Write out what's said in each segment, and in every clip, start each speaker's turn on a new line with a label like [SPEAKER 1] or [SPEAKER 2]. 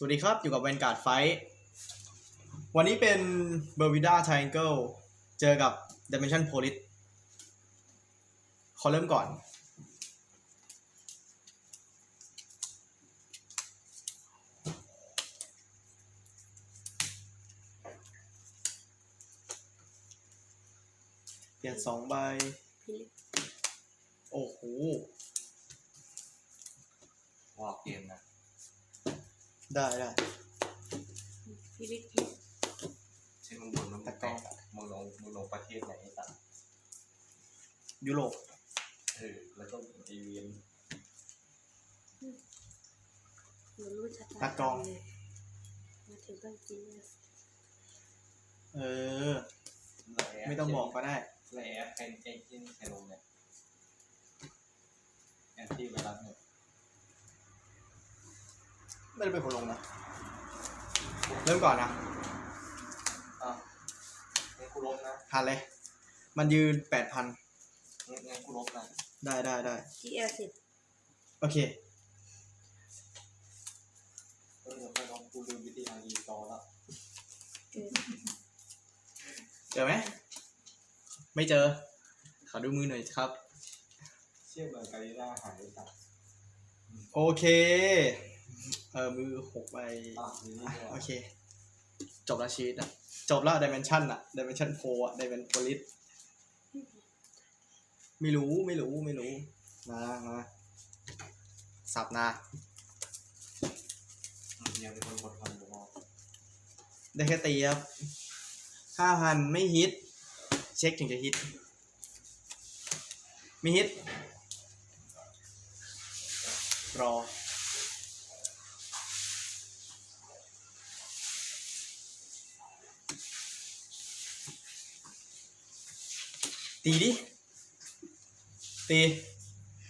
[SPEAKER 1] สวัสดีครับ อยู่กับแวนการ์ดไฟวันนี้เป็นเบอร์วิด้า t ท i งเกิลเจอกับ Dimension Police ขอเริ่มก่อน เปลี่ยนสองใบ
[SPEAKER 2] พิลิป
[SPEAKER 1] โอ้โห
[SPEAKER 3] วอลเกมนะ
[SPEAKER 1] ได้ได้
[SPEAKER 2] พิลิปเพชร
[SPEAKER 3] เช่นมึงบนมึง
[SPEAKER 1] ตะกร้อ
[SPEAKER 3] มึงลงมึงลงประเทศไหนไอ้สัตว์
[SPEAKER 1] ยุโรป
[SPEAKER 3] เออแล้วก็เอเวียน
[SPEAKER 2] เหมือนรู้ชะตา
[SPEAKER 1] ตะกอง
[SPEAKER 2] เลยมาถึงต้นจีนเนี่ย
[SPEAKER 1] เออไม่ต้องบอกก็ได้
[SPEAKER 3] แล้วแอปเป็นไอ้ที่ใครลงเนี่ยแอนตี้ไวรัสเนี่ย
[SPEAKER 1] ไม่ได้เป็นคนลงนะ เริ่มก่อนนะ
[SPEAKER 3] อะงั้นกูลบนะ
[SPEAKER 1] ผ่านเลย มันยืนแปดพัน
[SPEAKER 3] งั้นงั้นกูลบนะ
[SPEAKER 1] ได้ได้ได้
[SPEAKER 2] จีเอลสิบ
[SPEAKER 1] โอเค
[SPEAKER 3] เออเดี๋ยวไปลองกูลืมวิธีการรีจอแล้ว
[SPEAKER 2] เกิน
[SPEAKER 1] เจอไหม ไม่เจอ ขอดูมือหน่อยครับ
[SPEAKER 3] เชื่อเบอร์การีน่าหายไปสัตว์
[SPEAKER 1] โอเคเออมือหกใบ
[SPEAKER 3] อะนี่นี่
[SPEAKER 1] อะ
[SPEAKER 3] เนี่ย
[SPEAKER 1] โอเค จบแล้วชีวิตอะ จบแล้วดิเมนชันอะดิเมนชันโฟอะดิเมนโพลิสไม่รู้ไม่รู้ไม่รู้มามาสับนา
[SPEAKER 3] อืมยังเป็นคนกดพันอยู่มอง
[SPEAKER 1] ได้แค่ตีครับห้าพันไม่ฮิต เช็คถึงจะฮิต มีฮิต รอ ตีดิ ตี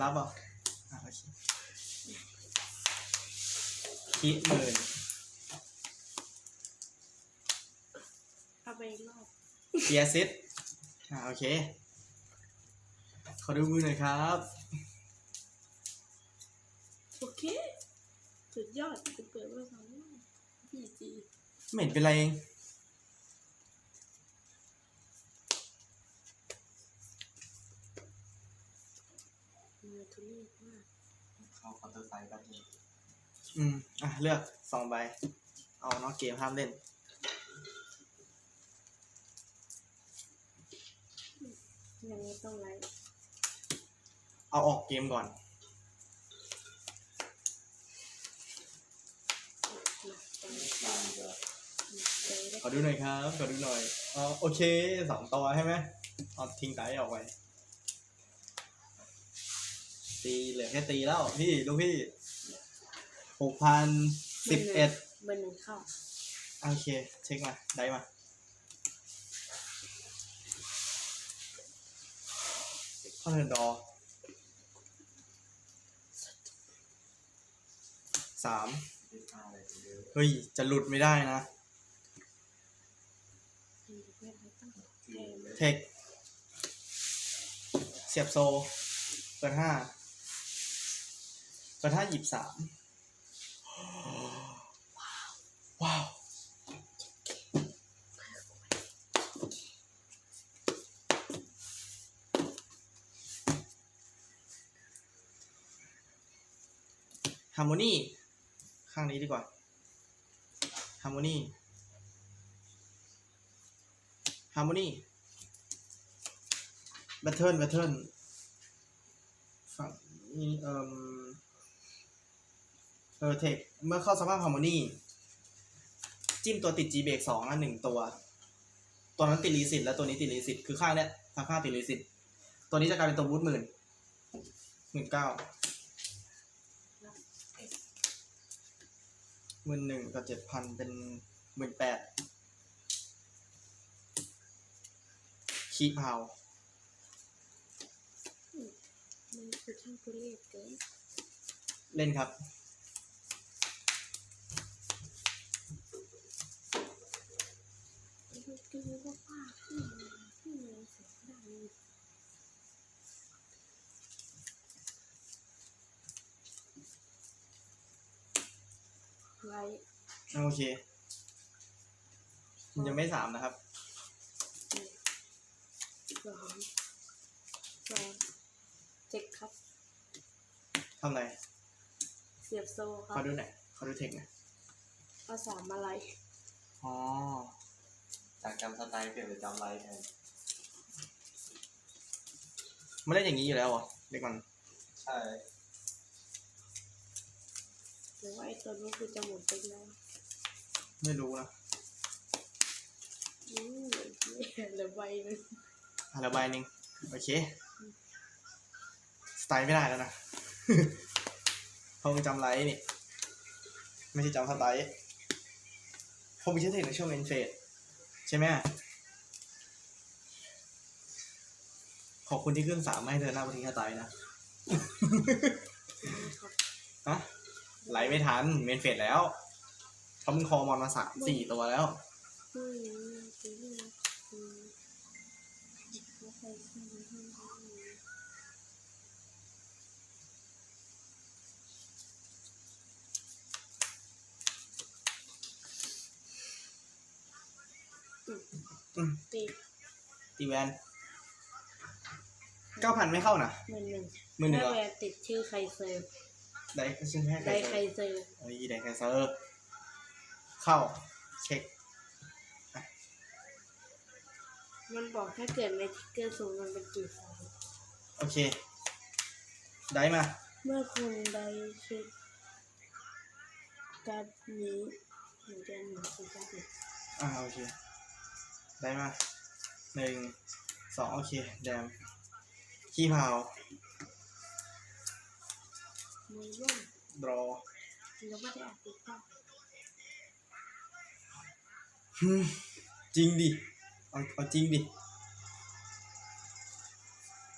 [SPEAKER 1] รับอะอะโอเคคิดหมื่น
[SPEAKER 2] เอาไปอีกรอบ
[SPEAKER 1] เกียร์เซตอ่าโอเค ขอดูมือหน่อยครับ
[SPEAKER 2] โอเค สุดยอดกูเปิดมาสองรอบพีจี
[SPEAKER 1] ไม่เห็นเป็นไรเอง
[SPEAKER 2] มือทุเรศมาก
[SPEAKER 3] เข้าคอนเตอร์ไซด์แป๊บนึง
[SPEAKER 1] อืม อะ เลือกสองใบ เอานอกเกมห้ามเล่น
[SPEAKER 2] ยังไม่ต้องไลฟ์
[SPEAKER 1] เอาออกเกมก่อน
[SPEAKER 2] มาตรงนี้
[SPEAKER 3] นานเยอะ
[SPEAKER 2] เจอได้
[SPEAKER 1] ขอดูหน่อยครับ ขอดูหน่อยอ๋อโอเคสองตัวใช่ไหมเอาทิ้งไตออกไป ตีเหลือแค่ตีแล้วพี่ลูกพี่หกพันสิบเอ็ด
[SPEAKER 2] เบอร์หนึ่งเข้า
[SPEAKER 1] โอเค เช็คมา ได้มาเข้าเทิร์นดอสาม
[SPEAKER 3] ที่ห้าอะไรเยอะ
[SPEAKER 1] เฮ้ย จะหลุดไม่ได้นะ
[SPEAKER 2] ไม่ไม่ต้องแทน
[SPEAKER 1] เทค เสียบโซเปิดห้า เปิดห้าหยิบสามว้าวฮาร์โมนีข้างนี้ดีกว่าฮาร์โมนีฮาร์โมนีแบทเทิลแบทเทิลฝั่งนี้เอ่ม เออเทคเมื่อเข้าสภาพฮาร์โมนีจิ้มตัวติด G เบรกสองอะหนึ่งตัว ตัวนั้นติดรีสิตแล้วตัวนี้ติดรีสิตคือข้างเนี้ยทางข้างติดรีสิตตัวนี้จะกลายเป็นตัวบูทหมื่นหมื่นเก้าหมื่นหนึ่งกับเจ็ดพันเป็นหมื่นแปดคีพาว
[SPEAKER 2] มันคือช่างทุเรศเกิน
[SPEAKER 1] เล่นครับ
[SPEAKER 2] มันคือว่าป้าขึ้นมาขึ้นมาเสียงดัง ไลฟ์
[SPEAKER 1] โอเค มันยังไม่สามนะครับ
[SPEAKER 2] สองสองเจ็ดครับ
[SPEAKER 1] ทำอะไร
[SPEAKER 2] เสียบโซ่ครั
[SPEAKER 1] ข
[SPEAKER 2] บ
[SPEAKER 1] อดูหน่อยขอดูเทคหน่อย
[SPEAKER 2] เอาสามอะไร
[SPEAKER 1] อ๋อ
[SPEAKER 3] จากจำสไตล์เปลี่ยนเป็นจำไลท์แทน
[SPEAKER 1] มันเล่นอย่างนี้อยู่แล้วเหรอเด็กมัน
[SPEAKER 3] ใช่
[SPEAKER 2] หรือว่าไอ้ตัวนี้คือจะหมดไปแล้ว
[SPEAKER 1] ไม่รู้นะ
[SPEAKER 2] อืมเหลือใบหนึง
[SPEAKER 1] อะไรใบหนึ่งโอเค สไตล์ไม่ได้แล้วนะ เพราะมึงจำไลท์นี่ ไม่ใช่จำสไตล์เพราะมึงใช้เทคในช่วงเอนเฟส ใช่ไหมขอบคุณที่ขึ้นสามไม่ให้เดินหน้าไปทิ้งสไตล์นะ
[SPEAKER 2] ครับ
[SPEAKER 1] ฮะไหลไม่ทันเมนเฟสแล้วเพราะมึงคอมอนมาสามสี่ตัวแล้ว
[SPEAKER 2] อืมอืมอืมแล้วใครขึ้นมาให้ได้
[SPEAKER 1] อืม
[SPEAKER 2] ตี
[SPEAKER 1] ตีแวนเก้าพันไม่เข้านะ
[SPEAKER 2] หมื่นหนึ่ง
[SPEAKER 1] มือหนึ่ง
[SPEAKER 2] ถ้า
[SPEAKER 1] เหรอ
[SPEAKER 2] แวนติดชื่อใครเซอร์
[SPEAKER 1] ได้ก็ชื่อแค่ใคร
[SPEAKER 2] ได้
[SPEAKER 1] เซ
[SPEAKER 2] ใค
[SPEAKER 1] อ
[SPEAKER 2] ร
[SPEAKER 1] ร์
[SPEAKER 2] เซอร์
[SPEAKER 1] เฮ้ยได้ใครเซอร์เข้า เช็ค
[SPEAKER 2] มันบอกถ้าเกิดในทิกเกอร์สูงมันเป็นกี่ไฟ
[SPEAKER 1] โอเค ได้มา
[SPEAKER 2] เมื่อคุณได้เช็คการ์ดนี้หนึ่งเดือนหนึ่งสิบเอ็ด
[SPEAKER 1] อ่าโอเค ได้มาหนึ่งสองโอเค แดมขี้เผา
[SPEAKER 2] มือร่วง
[SPEAKER 1] ดรอ
[SPEAKER 2] แล้วไม่ได้อ่านติ๊กต็อก
[SPEAKER 1] ฮึมจริงดิ เอาเอาจริงดิ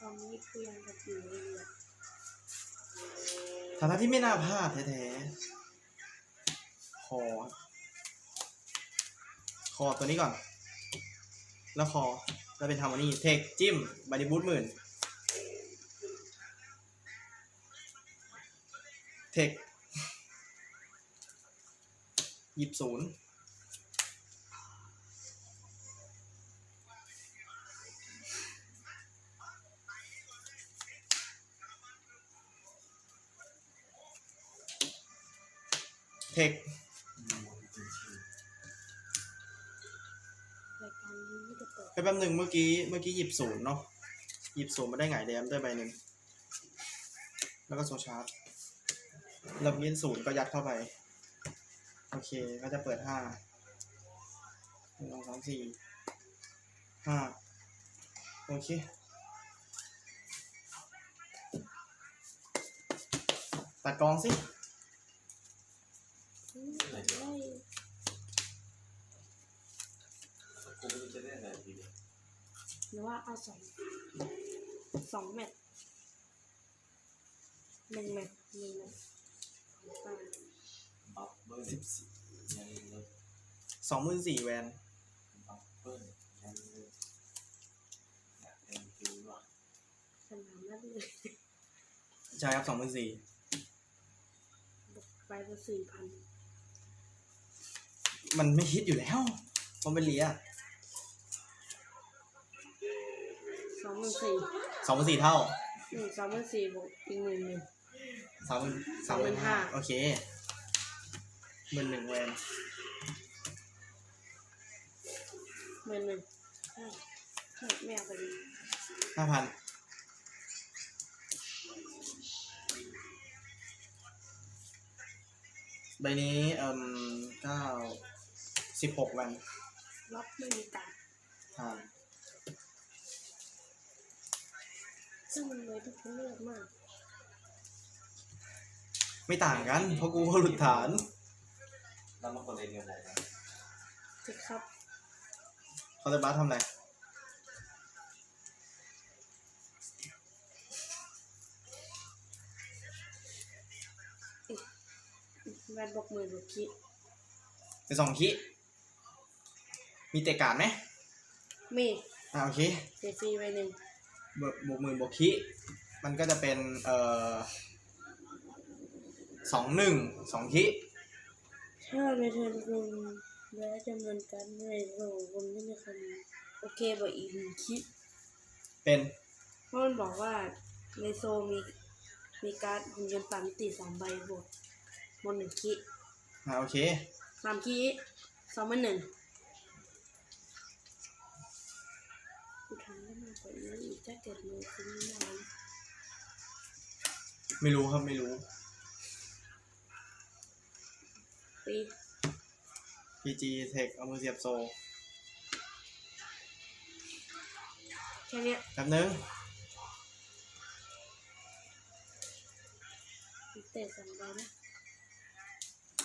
[SPEAKER 2] ตอนนี้คุยกันกับอยู่ในเรือ
[SPEAKER 1] ฐานะที่ไม่น่าพลาดแท้ๆคอคอตัวนี้ก่อน แล้วคอแล้วเป็นฮาร์โมนีเทคจิ้มบาริบูทหมื่นเทคหยิบศูนย์เทค
[SPEAKER 2] ไป
[SPEAKER 1] แป๊บหนึ่งเมื่อกี้เมื่อกี้หยิบศูนย์เนาะหยิบศูนย์มาได้ไงแดมด้วยใบหนึ่งแล้วก็โซชาร์จแล้วเมื่อกี้ศูนย์ก็ยัดเข้าไป โอเคก็จะเปิดห้าหนึ่งสองสามสี่ห้าโอเคตัดกองสิ
[SPEAKER 2] อืมได้
[SPEAKER 3] กูไม่รู้จะเล่นอะไรดีเนี่ย
[SPEAKER 2] หรือว่า เอาสองสองแมตช์หนึ่งแมตช์หนึ่งแมตช์อ่า
[SPEAKER 3] บัฟเบิ้ล
[SPEAKER 1] สิบสี่
[SPEAKER 3] ยันเลย
[SPEAKER 1] สองหมื่นสี่แวน
[SPEAKER 3] บัฟเบิ้ลยันเลยอยากเล่นคิวว่ะ
[SPEAKER 2] สนามนั่นเลย
[SPEAKER 1] ใช่ครับสองหมื่นสี่
[SPEAKER 2] ไปละสี่พัน
[SPEAKER 1] มันไม่ฮิตอยู่แล้วมันเป็นเลีย
[SPEAKER 2] สองหมื่นสี่
[SPEAKER 1] สองหมื่นสี่เท่า
[SPEAKER 2] หนึ่งสองหมื่นสี่บวกอีกหมื่นหนึ่ง
[SPEAKER 1] สามหมื่นสามหมื่นห้าโอเคหมื่นหนึ่งแวน
[SPEAKER 2] หมื่นหนึ่งใช่ใช่ไม่เอาไปดี
[SPEAKER 1] ห้าพันใบนี้เอ่มเก้าสิบหกแวน
[SPEAKER 2] รับไม่มีตังค์
[SPEAKER 1] ผ่าน
[SPEAKER 2] ซึ่งมันเลยทุกคนเลือกมาก
[SPEAKER 1] ไม่ต่างกัน เพราะกูก็หลุดฐาน
[SPEAKER 3] แล้วมันคนเล่นเดียวไหนนะ
[SPEAKER 2] เจ็ดครับ
[SPEAKER 1] เขาจะบ้าทำอะไร
[SPEAKER 2] แวนบอกหมื่นบวกคิ
[SPEAKER 1] เป็นสองคิมีเตะการดไหม
[SPEAKER 2] มี
[SPEAKER 1] อ่าโอเค
[SPEAKER 2] เสียฟรีไปหนึ่ง
[SPEAKER 1] บวกบวกหมื่นบวกคิมันก็จะเป็นเอ่อสองหนึ่งสองคิ
[SPEAKER 2] ถ้าในเทิร์นคุณและจำนวนการในโซคุณไม่มีคำโอเคบอกอีกหนึ่งคลิป
[SPEAKER 1] เป็น
[SPEAKER 2] เพราะมันบอกว่าในโซมีมีการ์ดหุ่นยนต์สามมิติสามใบบวกบนหนึ่งคิ
[SPEAKER 1] อ่าโอเค
[SPEAKER 2] สามคิสองมันหนึ่ง ถ้าเกิดมือคุ้มนาน
[SPEAKER 1] ไม่รู้ครับไม่รู้
[SPEAKER 2] ปี
[SPEAKER 1] PG Tech เอามือเสียบโซ
[SPEAKER 2] แค่เนี้ย
[SPEAKER 1] แป๊บนึง
[SPEAKER 2] เตะสามใบนะ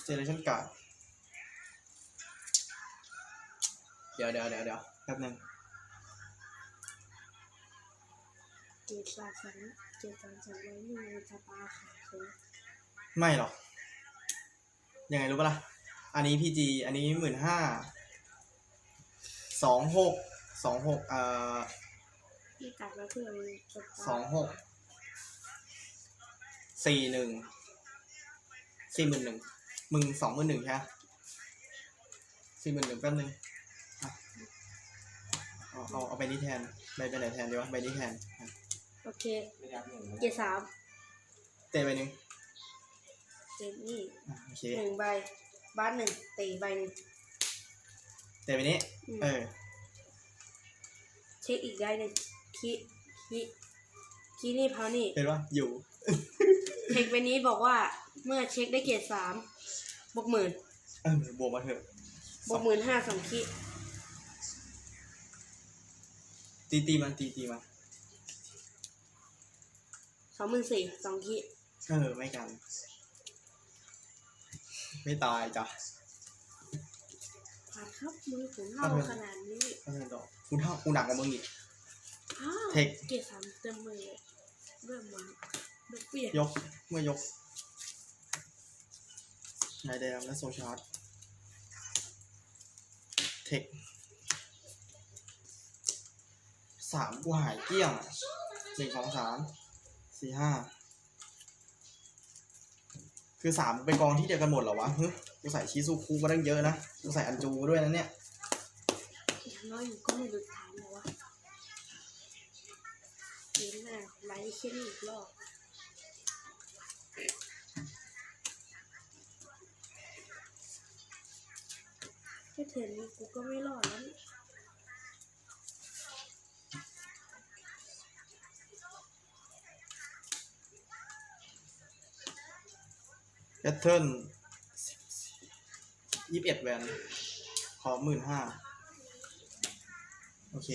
[SPEAKER 1] เจเนอเรชั่นการ์ดเดี๋ยวเดี๋ยวเดี๋ยวเดี๋ยวแป๊บนึง
[SPEAKER 2] เจ็ดสามสามเจ็ดสามสามใบนี่มันจะปาขาดเลย
[SPEAKER 1] ไม่หรอก ยังไงรู้ปะล่ะ อันนี้ PG อันนี้หมื่นห้า สองหก สองหกเอ่อ
[SPEAKER 2] นี่กัดแล้วเพื่อนมันจะปา
[SPEAKER 1] สองหก สี่หนึ่ง สี่หมื่นหนึ่ง มึงสองหมื่นหนึ่งใช่ไหมสี่หมื่นหนึ่งแป๊บนึงอะเอาเอาเอาไปนี้แทน ไปไปไหนแทนดีวะ ไปนี้แทน อะ
[SPEAKER 2] โอเค
[SPEAKER 3] ไม่รับหนึ่งไม่
[SPEAKER 2] เจ็ดสาม
[SPEAKER 1] เตะไปหนึ่ง
[SPEAKER 2] เจ็ดนี่
[SPEAKER 1] อะโอเค
[SPEAKER 2] หนึ่งใบ บ้านหนึ่งตีใบหนึ่ง
[SPEAKER 1] เตะไปนี้
[SPEAKER 2] อืม
[SPEAKER 1] เออ
[SPEAKER 2] เช็คอีกได้หนึ่งคีคีคีนี่พานี่
[SPEAKER 1] เห็นว่าอยู่
[SPEAKER 2] เช็คใบนี้บอกว่าเมื่อเช็คได้เกียรติสามบวกหมื่น
[SPEAKER 1] เออบวกมาเถอะ
[SPEAKER 2] บวกหมื่นห้าสองคี
[SPEAKER 1] ตีตีมันตีตีมัน
[SPEAKER 2] สองหมื่นสี่สองคี
[SPEAKER 1] เออไม่กัน ไม่ตายจ้ะ
[SPEAKER 2] ผ่านครับมือผมเท่า
[SPEAKER 1] เอาเถอะ
[SPEAKER 2] ขนาดนี้
[SPEAKER 1] ก็เลยต่อกูเท่ากูหนักกว่ามึงอีก
[SPEAKER 2] อ้าว
[SPEAKER 1] เทค
[SPEAKER 2] เกียรติสามเต็มมือเลยเริ่มมันเริ่มเปลี่ยน
[SPEAKER 1] ยกเมื่อยกนายแดงและโซชาร์ตเทคสามกูหายเกลี้ยงอะหนึ่งสองสาม สี่ห้าคือสามเป็นกองที่เดียวกันหมดเหรอวะฮึกูใส่ชิซูคุมาตั้งเยอะนะกูใส่อันจูด้วยนะเนี่ย
[SPEAKER 2] อย่างน้อยอยู่ก็ไม่หลุดฐานแล้วะเกมหน้าไลฟ์แค่นอีกรอบแค่เทิร์นนี้กูก็ไม่รอดแล้วนี่
[SPEAKER 1] แพทเทิร์นยี่สิบเอ็ดแวนขอหมื่นห้าโอเค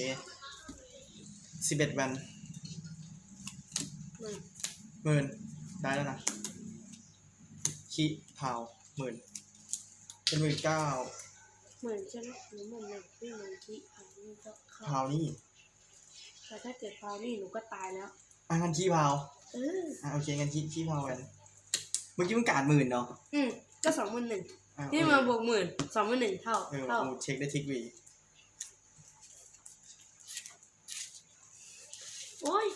[SPEAKER 1] สิบเอ็ดแวน
[SPEAKER 2] หนึ่ง
[SPEAKER 1] หมื่นได้แล้วนะคีพาวหมื่นเป็นหมื่นเก้า
[SPEAKER 2] หมื่นใช่ไหมหรือหมื่นหนึ่งวิ่งหนึ่งที่ผ่านนี่ก็เข้า
[SPEAKER 1] พาวนี่
[SPEAKER 2] แต่ถ้าเกิดพาวนี่หนูก็ตายแล้ว
[SPEAKER 1] อะงั้นคีพาว
[SPEAKER 2] เออ
[SPEAKER 1] อะโอเคงั้นคีคีพาวแวน เมื่อกี้มึงการหมื่นเนาะ
[SPEAKER 2] อืมก็สองหมื่นหนึ่ง
[SPEAKER 1] อะ
[SPEAKER 2] ที่มาบวกหมื่นสองหมื่นหนึ่งเท่า
[SPEAKER 1] เออ
[SPEAKER 2] เท่า
[SPEAKER 1] กูเช็คได้ทิกวี
[SPEAKER 2] โอ้ย